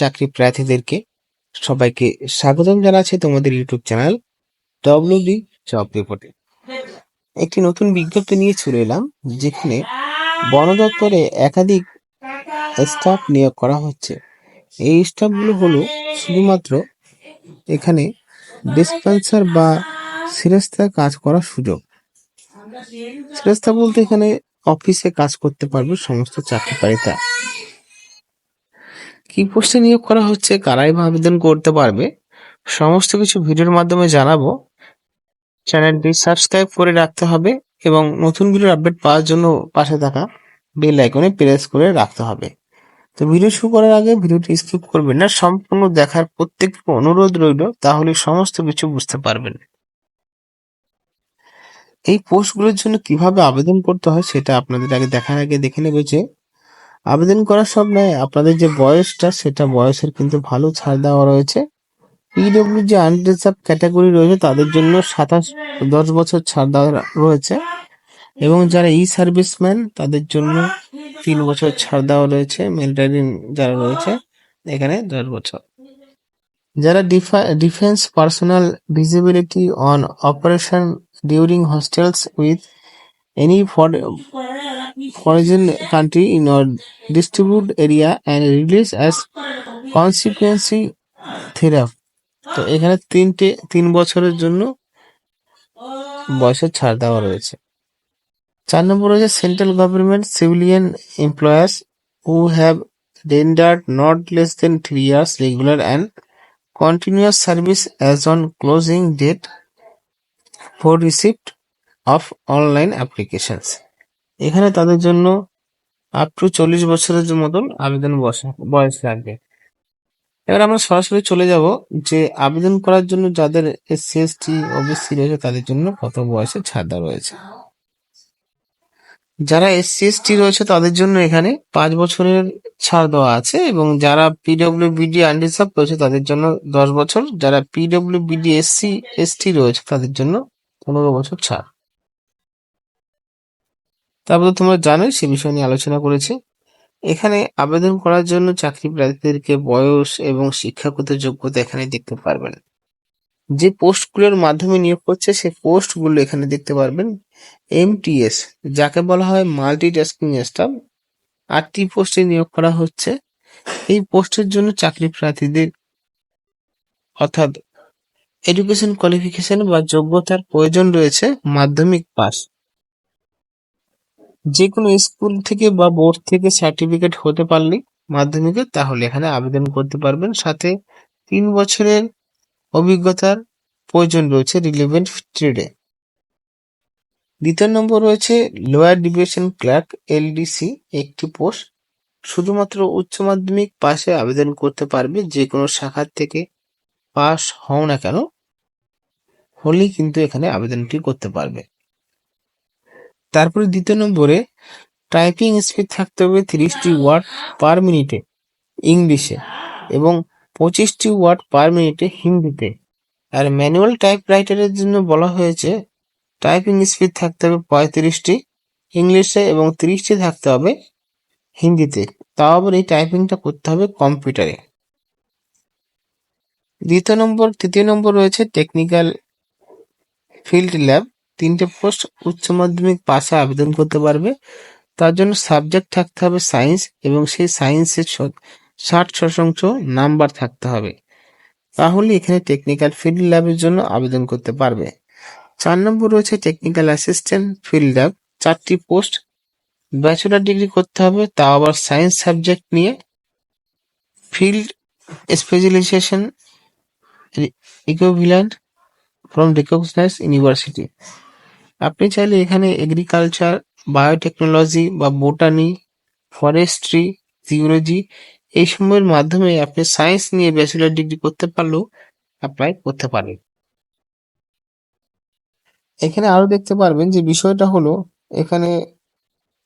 চাকরি প্রার্থীদেরকে সবাইকে স্বাগতম জানাচ্ছি তোমাদের ইউটিউব চ্যানেল ডব্লিউডি জব রিপোর্টে একটি নতুন বিজ্ঞপ্তি নিয়ে চলে এলাম, যেখানে বন দপ্তরে একাধিক স্টাফ নিয়োগ করা হচ্ছে। এই স্টাফগুলো হলো শুধুমাত্র এখানে ডিসপেন্সার বা সিরেস্তা কাজ করার সুযোগ। সিরেস্তা বলতে এখানে অফিসে কাজ করতে পারবে সমস্ত চাকরিকারিতা কি পোস্টে নিয়োগ করা হচ্ছে, কারাই বা আবেদন করতে পারবে, সমস্ত কিছু ভিডিওর মাধ্যমে জানাব। চ্যানেলটি সাবস্ক্রাইব করে রাখতে হবে এবং নতুন ভিডিওর আপডেট পাওয়ার জন্য পাশে থাকা বেল আইকনে প্রেস করে রাখতে হবে। তো ভিডিও শুরু করার আগে ভিডিওটি স্কিপ করবেন না, সম্পূর্ণ দেখার প্রত্যেক অনুরোধ রইল, তাহলে সমস্ত কিছু বুঝতে পারবেন। এই পোস্টগুলোর জন্য কীভাবে আবেদন করতে হয় সেটা আপনাদের আগে দেখার আগে দেখে নেবে যে আবেদন করার সব নয় আপনাদের যে বয়সটা, সেটা বয়সের কিন্তু ভালো ছাড় দেওয়া রয়েছে। পিডব্লিউ যে আনরিজার্ভ ক্যাটাগরি রয়েছে, তাদের জন্য সাতাশ, দশ বছর ছাড় দেওয়া রয়েছে। এবং যারা ই সার্ভিসম্যান তাদের জন্য তিন বছর ছাড় দেওয়া রয়েছে। মিলিটারি যারা রয়েছে, এখানে দশ বছর। যারা defence personnel disability on operation during hostilities with any foreign country in or distribute area and release as consequency thereof তো এখানে তিনটে তিন বছরের জন্য বয়সের ছাড় দেওয়া রয়েছে চার নম্বর রয়েছে central government civilian employers who have rendered not less than three years regular and continuous service as on closing date for receipt of online applications এখানে তাদের জন্য আপ টু চল্লিশ বছরের মতন আবেদন বসে- বয়স লাগবে। এবার আমরা সরাসরি চলে যাব যে আবেদন করার জন্য যাদের এসসি এসটি ওবিসি রয়েছে তাদের জন্য কত বয়সে ছাড় রয়েছে। যারা এসসি এসটি রয়েছে তাদের জন্য এখানে পাঁচ বছরের ছাড় দেওয়া আছে এবং যারা পিডব্লিউ বিডি আনরিজার্ভ রয়েছে তাদের জন্য দশ বছর, যারা পিডব্লিউ বিডি এসসি এসটি রয়েছে তাদের জন্য পনেরো বছর ছাড়। তারপরে তোমরা জানোই সে বিষয় নিয়ে আলোচনা করেছি। এখানে আবেদন করার জন্য চাকরি প্রার্থীদেরকে বয়স এবং শিক্ষাগত যোগ্যতা এখানে দেখতে পারবেন। যে পোস্টগুলোর মাধ্যমে নিয়োগ করছে, সেই পোস্টগুলো এখানে দেখতে পারবেন। এমটিএস, যাকে বলা হয় মাল্টি মাল্টিটাস্কিং স্টাফ, আটটি পোস্টে নিয়োগ করা হচ্ছে। এই পোস্টের জন্য চাকরি প্রার্থীদের অর্থাৎ এডুকেশন কোয়ালিফিকেশন বা যোগ্যতার প্রয়োজন রয়েছে মাধ্যমিক পাস যে কোনো স্কুল থেকে বা বোর্ড থেকে সার্টিফিকেট হতে পারলে মাধ্যমিকে তাহলে এখানে আবেদন করতে পারবেন। সাথে তিন বছরের অভিজ্ঞতার প্রয়োজন রয়েছে রিলেভেন্ট ট্রেডে। দ্বিতীয় নম্বর রয়েছে লোয়ার ডিভিশন ক্লার্ক এলডিসি, একটি পোস্ট। শুধুমাত্র উচ্চ মাধ্যমিক পাশে আবেদন করতে পারবে যে কোনো শাখার থেকে পাস হও না কেন, হলেই কিন্তু এখানে আবেদনটি করতে পারবে। তারপরে দ্বিতীয় নম্বরে টাইপিং স্পিড থাকতে হবে তিরিশটি ওয়ার্ড পার মিনিটে ইংলিশে এবং পঁচিশটি ওয়ার্ড পার মিনিটে হিন্দিতে। আর ম্যানুয়াল টাইপ রাইটারের জন্য বলা হয়েছে টাইপিং স্পিড থাকতে হবে পঁয়ত্রিশটি ইংলিশে এবং তিরিশটি থাকতে হবে হিন্দিতে। তাও আবার এই টাইপিংটা করতে হবে কম্পিউটারে দ্বিতীয় নম্বর, তৃতীয় নম্বর রয়েছে টেকনিক্যাল ফিল্ড ল্যাব তিনটে পোস্ট উচ্চ মাধ্যমিক পাশে আবেদন করতে পারবে। তার জন্য সাবজেক্ট থাকতে হবে সায়েন্স এবং সেই সায়েন্সের ষাট শতাংশ নাম্বার থাকতে হবে। তাহলে এখানে টেকনিক্যাল ফিল্ড ল্যাবের জন্য আবেদন করতে পারবে। চার নম্বর রয়েছে টেকনিক্যাল অ্যাসিস্ট্যান্ট ফিল্ড ল্যাব চারটি পোস্ট ব্যাচেলার ডিগ্রি করতে হবে তা আবার সায়েন্স সাবজেক্ট নিয়ে। Field specialisation equivalent from recognise university আপনি চাইলে এখানে এগ্রিকালচার বায়োটেকনোলজি বা বোটানি ফরেস্ট্রি জিওলজি এই সময়ের মাধ্যমে আপনি সায়েন্স নিয়ে ব্যাচেলার ডিগ্রি করতে পারলেও অ্যাপ্লাই করতে পারেন। এখানে আরও দেখতে পারবেন যে বিষয়টা হলো, এখানে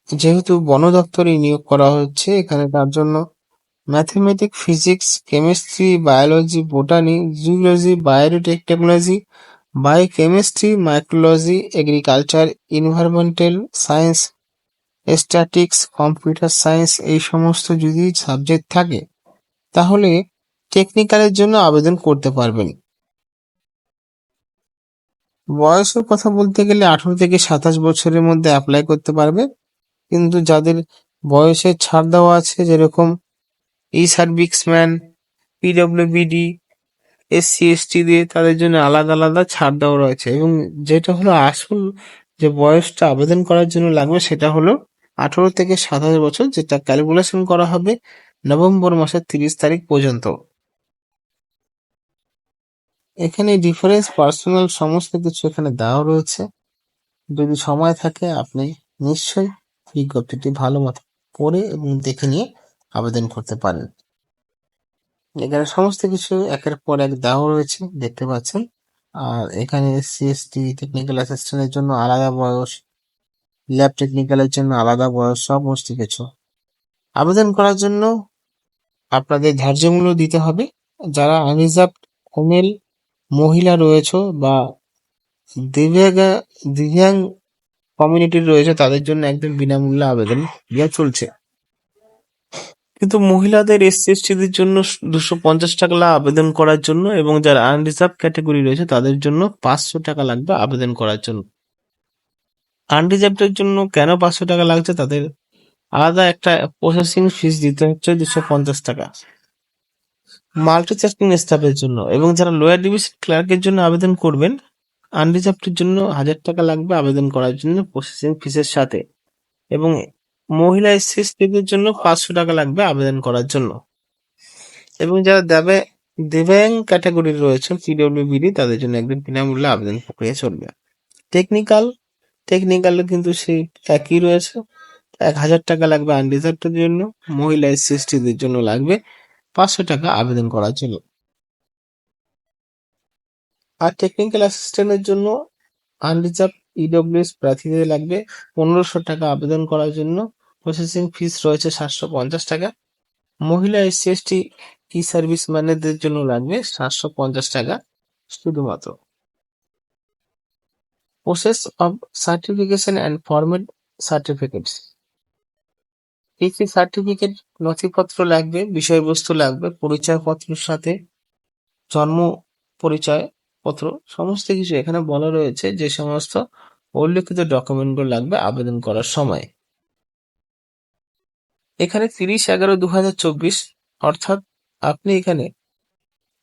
যেহেতু বন দপ্তরে নিয়োগ করা হচ্ছে, এখানে তার জন্য mathematics physics chemistry biology botany zoology biotechnology biochemistry microbiology agriculture environmental science statics computer science এই সমস্ত যদি সাবজেক্ট থাকে, তাহলে টেকনিক্যালের জন্য আবেদন করতে পারবেন। বয়সের কথা বলতে গেলে আঠারো থেকে সাতাশ বছরের মধ্যে অ্যাপ্লাই করতে পারবে। কিন্তু যাদের বয়সে ছাড় দেওয়া আছে, যেরকম e serviceman PWBD SC ST দিয়ে তাদের জন্য আলাদা আলাদা ছাড় দেওয়া রয়েছে এবং যেটা হলো আসল যে বয়সটা আবেদন করার জন্য লাগবে সেটা হলো আঠারো থেকে সাতাশ বছর, যেটা ক্যালকুলেশন করা হবে নভেম্বর মাসের তিরিশ তারিখ পর্যন্ত। এখানে ডিফারেন্স পার্সোনাল সমস্ত কিছু এখানে দেওয়া রয়েছে। যদি সময় থাকে, আপনি নিশ্চয়ই বিজ্ঞপ্তিটি ভালো মতো পড়ে এবং দেখে নিয়ে আবেদন করতে পারেন। এখানে সমস্ত কিছু একের পর এক দেওয়া রয়েছে, দেখতে পাচ্ছেন। আর এখানে সিএসটি টেকনিক্যাল অ্যাসিস্ট্যান্টের জন্য আলাদা বয়স ল্যাব টেকনিক্যালের জন্য আলাদা বয়স, সমস্ত কিছু। আবেদন করার জন্য আপনাদের ধার্য মূল্য দিতে হবে। যারা আনরিজার্ভ ওমেল মহিলা রয়েছে বা দিব্যাঙ্গা দিব্যাং কমিউনিটির রয়েছে, তাদের জন্য একদম বিনামূল্যে আবেদন দেওয়া চলছে। কিন্তু মহিলাদের এসসি এসটিদের জন্য দুশো পঞ্চাশ টাকা আবেদন করার জন্য এবং যারা আনরিজার্ভ ক্যাটাগরি রয়েছে তাদের জন্য পাঁচশো টাকা লাগবে আবেদন করার জন্য। আনরিজার্ভদের জন্য কেন পাঁচশো টাকা লাগছে? তাদের আলাদা একটা প্রসেসিং ফিস দিতে হচ্ছে দুশো পঞ্চাশ টাকা। মাল্টি টাস্কিং স্টাফের জন্য এবং যারা লোয়ার ডিভিশন ক্লার্কের জন্য আবেদন করবেন আনরিজার্ভের জন্য হাজার টাকা লাগবে আবেদন করার জন্য প্রসেসিং ফিসের সাথে। এবং মহিলা এসসিদের জন্য পাঁচশো টাকা লাগবে আবেদন করার জন্য। এবং যারা দেবে দিব্যাং ক্যাটাগরির রয়েছে পিডব্লিউবিডি তাদের জন্য একদম বিনামূল্যে আবেদন প্রক্রিয়া চলবে। টেকনিক্যাল টেকনিক্যাল কিন্তু সেই একই রয়েছে। এক হাজার টাকা লাগবে আনরিজার্ভের জন্য, মহিলা এসসিদের জন্য লাগবে পাঁচশো টাকা আবেদন করার জন্য। আর টেকনিক্যাল অ্যাসিস্ট্যান্টের জন্য আনরিজার্ভ ইডব্লিউএস প্রার্থীদের লাগবে পনেরোশো টাকা আবেদন করার জন্য। প্রসেসিং ফিস রয়েছে সাতশো পঞ্চাশ টাকা। মহিলা এসসি এসটি ই সার্ভিস ম্যানেদের জন্য লাগবে সাতশো পঞ্চাশ টাকা শুধুমাত্র। Process of certification and format certificates কি কি সার্টিফিকেট নথিপত্র লাগবে, বিষয়বস্তু লাগবে, পরিচয়পত্রের সাথে জন্ম পরিচয় পত্র। সমস্ত কিছু এখানে বলা রয়েছে যে সমস্ত উল্লেখিত ডকুমেন্টগুলো লাগবে আবেদন করার সময়। এখানে তিরিশ এগারো দু হাজার চব্বিশ, অর্থাৎ আপনি এখানে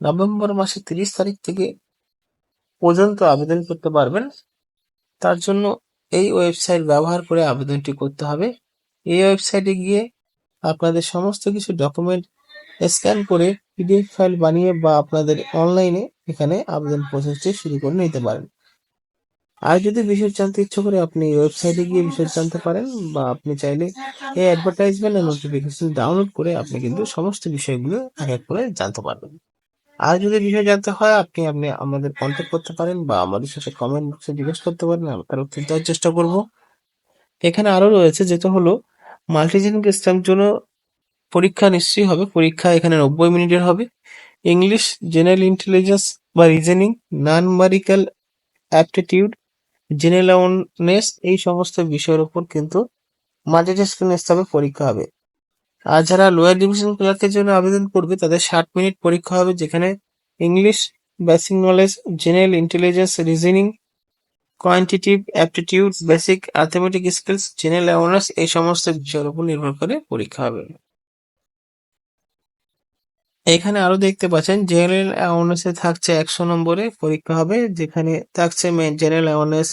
নভেম্বর মাসের তিরিশ তারিখ থেকে পর্যন্ত আবেদন করতে পারবেন। তার জন্য এই ওয়েবসাইট ব্যবহার করে আবেদনটি করতে হবে। এই ওয়েবসাইটে গিয়ে আপনাদের সমস্ত কিছু ডকুমেন্ট স্ক্যান করে পিডিএফ ফাইল বানিয়ে বা আপনাদের অনলাইনে এখানে আবেদন প্রসেসটি শুরু করে নিতে পারেন। আর যদি বিশেষ জানতে ইচ্ছে করে আপনি ওয়েবসাইটে গিয়ে বিশেষ জানতে পারেন বা আপনি চাইলে এই অ্যাডভার্টাইজমেন্ট আর নোটিফিকেশন ডাউনলোড করে আপনি কিন্তু সমস্ত বিষয়গুলো এক এক করে জানতে পারবেন। আর যদি বিষয় জানতে হয়, আপনি আপনি আমাদের কন্ট্যাক্ট করতে পারেন বা আমাদের সাথে কমেন্ট বক্সে জিজ্ঞেস করতে পারেন, আমরা তার উত্তর দেওয়ার চেষ্টা করব। এখানে আরও রয়েছে, যেটা হলো মাল্টিজেনিক এক্সাম জন্য পরীক্ষা নিশ্চয়ই হবে। পরীক্ষা এখানে নব্বই মিনিটের হবে। ইংলিশ জেনারেল ইন্টেলিজেন্স বা reasoning numerical aptitude general awareness এই সমস্ত বিষয়ের উপর কিন্তু মাল্টিটাস্কিং হিসাবে পরীক্ষা হবে। আর যারা লোয়ার ডিভিশন ক্লার্কের জন্য আবেদন করবে, তাদের ষাট মিনিট পরীক্ষা হবে, যেখানে English basic knowledge general intelligence reasoning quantitative aptitude basic arithmetic skills general awareness এই সমস্ত বিষয়ের উপর নির্ভর করে পরীক্ষা হবে। এখানে আরও দেখতে পাচ্ছেন জেনারেল অ্যাওয়ারনেসে থাকছে একশো নম্বরে পরীক্ষা হবে, যেখানে থাকছে general awareness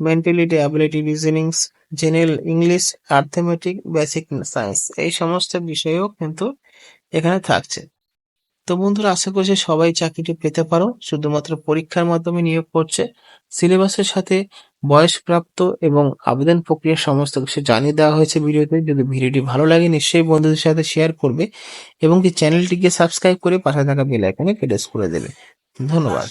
mentality ability reasonings general English arithmetic basic science এই সমস্ত বিষয়েও কিন্তু এখানে থাকছে। তো বন্ধুরা, আশা করছি সবাই চাকরিটি পেতে পারো। শুধুমাত্র পরীক্ষার মাধ্যমে নিয়োগ করছে। সিলেবাসের সাথে বয়সপ্রাপ্ত এবং আবেদন প্রক্রিয়া সমস্ত কিছু জানিয়ে দেওয়া হয়েছে ভিডিওতে। যদি ভিডিওটি ভালো লাগে, নিশ্চয়ই বন্ধুদের সাথে শেয়ার করবে এবং কি চ্যানেলটিকে সাবস্ক্রাইব করে পাশে থাকা বেল আইকনে প্রেস করে দেবে। ধন্যবাদ।